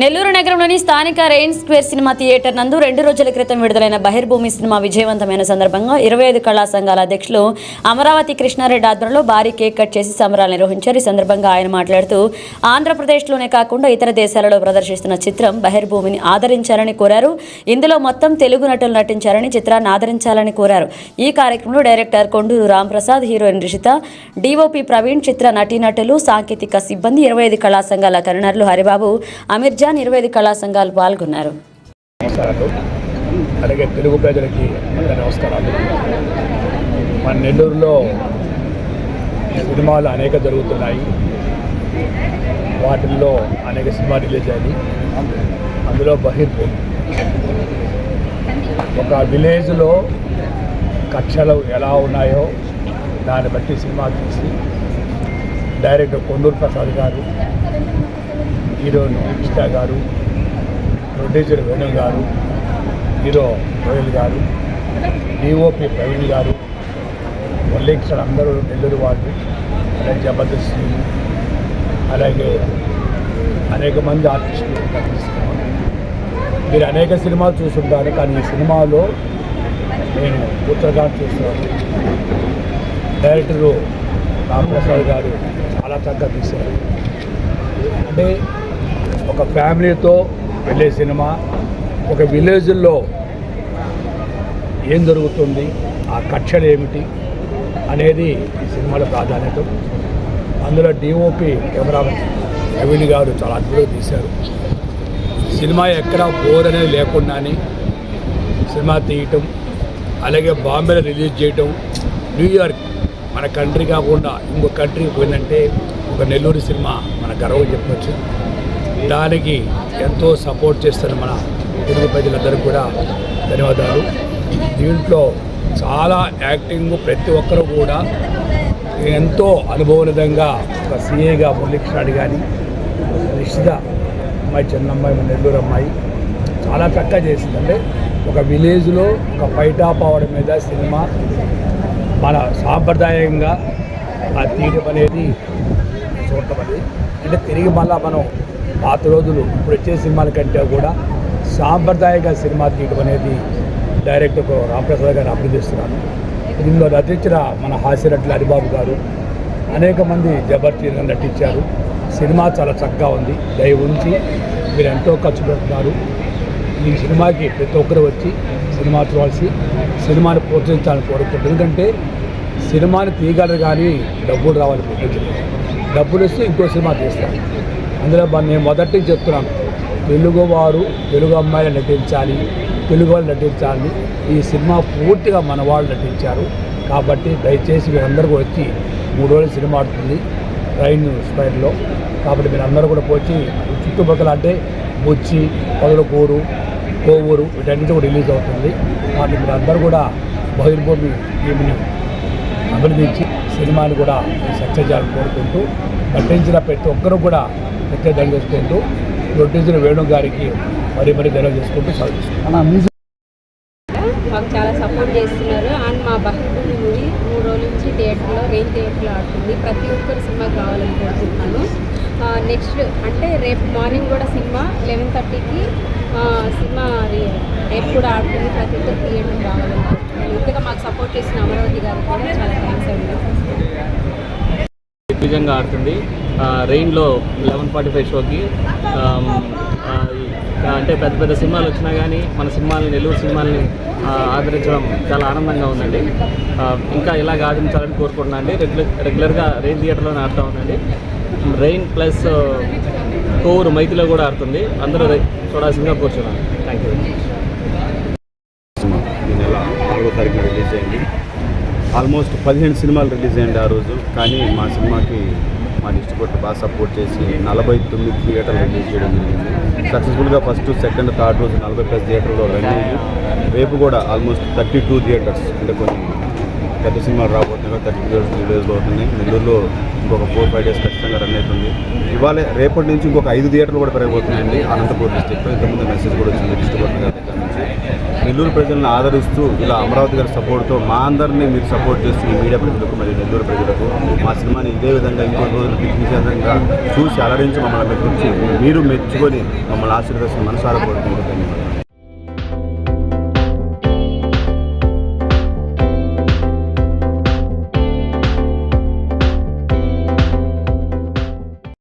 నెల్లూరు నగరంలోని స్థానిక rain square cinema theatre నందు రెండు రోజుల క్రితం విడుదలైన బహిర్భూమి సినిమా విజయవంతమైన సందర్భంగా ఇరవై ఐదు కళా సంఘాల అధ్యక్షులు అమరావతి కృష్ణారెడ్డి ఆధ్వర్యంలో భారీ కేక్ కట్ చేసి సంబరాలు నిర్వహించారు. ఈ సందర్భంగా ఆయన మాట్లాడుతూ ఆంధ్రప్రదేశ్లోనే కాకుండా ఇతర దేశాలలో ప్రదర్శిస్తున్న చిత్రం బహిర్భూమిని ఆదరించాలని కోరారు. ఇందులో మొత్తం తెలుగు నటులు నటించారని చిత్రాన్ని ఆదరించాలని కోరారు. ఈ కార్యక్రమంలో director Konduru Ramprasad heroine Rishita DOP Praveen చిత్ర నటీనటులు సాంకేతిక సిబ్బంది ఇరవై ఐదు కళా సంఘాల కరుణర్లు హరిబాబు అమీర్ విద్యా ఇరవై కళా సంఘాలు పాల్గొన్నారు. అలాగే తెలుగు ప్రజలకి నమస్కారాలు. మన నెల్లూరులో సినిమాలు అనేక జరుగుతున్నాయి. వాటిల్లో అనేక సినిమా రిలీజ్ అయ్యాయి. అందులో బహిర్భూమి ఒక విలేజ్లో కక్షలు ఎలా ఉన్నాయో దాన్ని బట్టి సినిమా తీసి డైరెక్టర్ కొండూరు ప్రసాద్ గారు హీరోయిన్ ఇష్టా గారు ప్రొడ్యూసర్ వేణు గారు హీరో రోయల్ గారు డిఓపి ప్రవీణ్ గారు వల్లేక్షర్ అందరూ నెల్లూరు వాళ్ళు అలాగే జబర్దస్త్ అలాగే అనేక మంది ఆర్టిస్టులు నటిస్తున్నారు. మీరు అనేక సినిమాలు చూస్తుంటారు కానీ ఈ సినిమాలో నేను ఉత్తరగాడు చూస్తున్నాను. డైరెక్టరు రామప్రసాద్ గారు చాలా చక్కగా తీశారు. అంటే ఒక ఫ్యామిలీతో వెళ్ళే సినిమా ఒక విలేజ్లో ఏం జరుగుతుంది ఆ కక్షలు ఏమిటి అనేది ఈ సినిమాలో ప్రాధాన్యత. అందులో డిఓపి కెమెరామెన్ నవీన్ గారు చాలా అద్భుతంగా తీశారు. సినిమా ఎక్కడ బోర్ అనేది లేకుండానే సినిమా తీయటం అలాగే బాంబేలో రిలీజ్ చేయటం న్యూయార్క్ మన కంట్రీ కాకుండా ఇంకో కంట్రీకి పోయిందంటే ఒక నెల్లూరు సినిమా మన గర్వం చెప్పొచ్చు. దానికి ఎంతో సపోర్ట్ చేస్తున్న మన తెలుగు ప్రజలందరికీ కూడా ధన్యవాదాలు. దీంట్లో చాలా యాక్టింగ్ ప్రతి ఒక్కరు కూడా ఎంతో అనుభవనిదంగా ఒక సీఏగా మురళీకృష్ణాడు కానీ నిశ్చిత అమ్మాయి చిన్నమ్మాయి మన నెల్లూరు అమ్మాయి చాలా చక్కగా చేసింది. అంటే ఒక విలేజ్లో ఒక పైటా పావడం మీద సినిమా మన సాంప్రదాయంగా ఆ తీయడం అనేది చూడటం అనేది. అంటే తిరిగి మళ్ళా మనం పాత రోజులు ఇప్పుడు వచ్చే సినిమాల కంటే కూడా సాంప్రదాయంగా సినిమా తీయటం అనేది డైరెక్టర్ రామప్రసాద్ గారు అభినందిస్తున్నాను దీనిలో నటించిన మన హాస్యనటులు హరిబాబు గారు అనేక మంది జబర్దస్త్ నటించారు. సినిమా చాలా చక్కగా ఉంది. దయ ఉంచి మీరు ఎంతో ఖర్చు పెడుతున్నారు. ఈ సినిమాకి ప్రతి ఒక్కరు వచ్చి సినిమా చూడాల్సి సినిమాని ప్రోత్సహించాలని కోరుకుంటుంది ఎందుకంటే సినిమాని తీయగలరు కానీ డబ్బులు రావాలి. ప్రొడ్యూసర్ డబ్బులు ఇస్తే ఇంకో సినిమా తీస్తారు. అందులో నేను మొదటి చెప్తున్నాను. తెలుగు వారు తెలుగు అమ్మాయిలు నటించాలి తెలుగు వాళ్ళు నటించాలి ఈ సినిమా పూర్తిగా మన వాళ్ళు నటించారు. కాబట్టి దయచేసి మీరందరూ కూడా వచ్చి మూడు రోజులు సినిమా ఆడుతుంది రైన్ స్పైర్లో. కాబట్టి మీరు అందరూ కూడా వచ్చి చుట్టుపక్కల అంటే బొచ్చి పొదలకూరు కోవూరు వీటన్నిటి కూడా రిలీజ్ అవుతుంది. కాబట్టి మీరు అందరూ కూడా బహిర్భూమి టీంని అభినందించి సినిమాని కూడా సక్సెస్ చేయాలని కోరుకుంటూ నటించిన ప్రతి ఒక్కరూ కూడా ప్రత్యేక చేసుకుంటూ ప్రొడ్యూసర్ వేణు గారికి మరీ మరీ ధన్యవాదాలు చేసుకుంటూ సాధిస్తున్నాను మాకు చాలా సపోర్ట్ చేస్తున్నారు. అండ్ మా బహిర్భూమి మూవీ మూడు రోజుల నుంచి థియేటర్లో రెయిన్ థియేటర్లో ఆడుతుంది. ప్రతి ఒక్కరు సినిమాకి రావాలని కోరుకుంటున్నాను. నెక్స్ట్ అంటే రేపు మార్నింగ్ కూడా సినిమా లెవెన్ థర్టీకి సినిమా రేపు కూడా ఆడుతుంది. ప్రతి ఒక్కరు థియేటర్ రావాలని కోరుకుంటున్నాను. ఇంతగా మాకు సపోర్ట్ చేసిన అమరావతి గారికి కూడా చాలా థ్యాంక్స్ అండి. నిజంగా ఆడుతుంది. రెయిన్లో లెవెన్ ఫార్టీ ఫైవ్ షోకి అంటే పెద్ద పెద్ద సినిమాలు వచ్చినా కానీ మన సినిమాలని నెల్లూరు సినిమాల్ని ఆదరించడం చాలా ఆనందంగా ఉందండి. ఇంకా ఇలాగ ఆదరించాలని కోరుకుంటున్నాను అండి. రెగ్యులర్ రెగ్యులర్గా రెయిన్ థియేటర్లోనే ఆడుతూ ఉందండి రెయిన్ ప్లస్ కోవూరు మైతిలో కూడా ఆడుతుంది. అందరూ చూడాల్సిందిగా కూర్చున్నాను. థ్యాంక్ యూ ఈ నెల నాలుగో తారీఖున రిలీజ్ ఆల్మోస్ట్ పదిహేను సినిమాలు రిలీజ్ అయ్యింది ఆ రోజు. కానీ మా సినిమాకి మా డిస్ట్రిబ్యూటర్ బాగా సపోర్ట్ చేసి నలభై తొమ్మిది థియేటర్లు రిలీజ్ చేయడం జరిగింది. సక్సెస్ఫుల్గా ఫస్ట్ సెకండ్ థర్డ్ రోజు నలభై ప్లస్ థియేటర్లో రన్ అయ్యి రేపు కూడా ఆల్మోస్ట్ థర్టీ టూ థియేటర్స్ అంటే కొన్ని పెద్ద సినిమాలు రాబోతున్నాయి థర్టీ టూ డేస్ అవుతున్నాయి నెల్లూరులో ఇంకొక ఫోర్ ఫైవ్ డేస్ ఖచ్చితంగా రన్ అవుతుంది. ఇవాళ రేపటి నుంచి ఇంకొక ఐదు థియేటర్లు కూడా పెరగబోతున్నాయండి. అనంతపూర్ డిస్టిక్లో ఇంతకుముందు మెసేజ్ కూడా వచ్చింది డిస్ట్రిక్ట్ దగ్గర నుంచి. నెల్లూరు ప్రజలను ఆదరిస్తూ ఇలా అమరావతి గారి సపోర్ట్తో మా అందరినీ మీరు సపోర్ట్ చేస్తూ ఈ మీడియా ప్రజలకు మరియు నెల్లూరు ప్రజలకు మా సినిమాని ఇదే విధంగా ఇంకో రోజులు విధంగా చూసి అలరించి మమ్మల్ని మెచ్చుకొని మీరు మెచ్చుకొని మమ్మల్ని ఆశీర్వదిస్తున్న మనసారా కోరుకుంటూ ధన్యవాదాలు.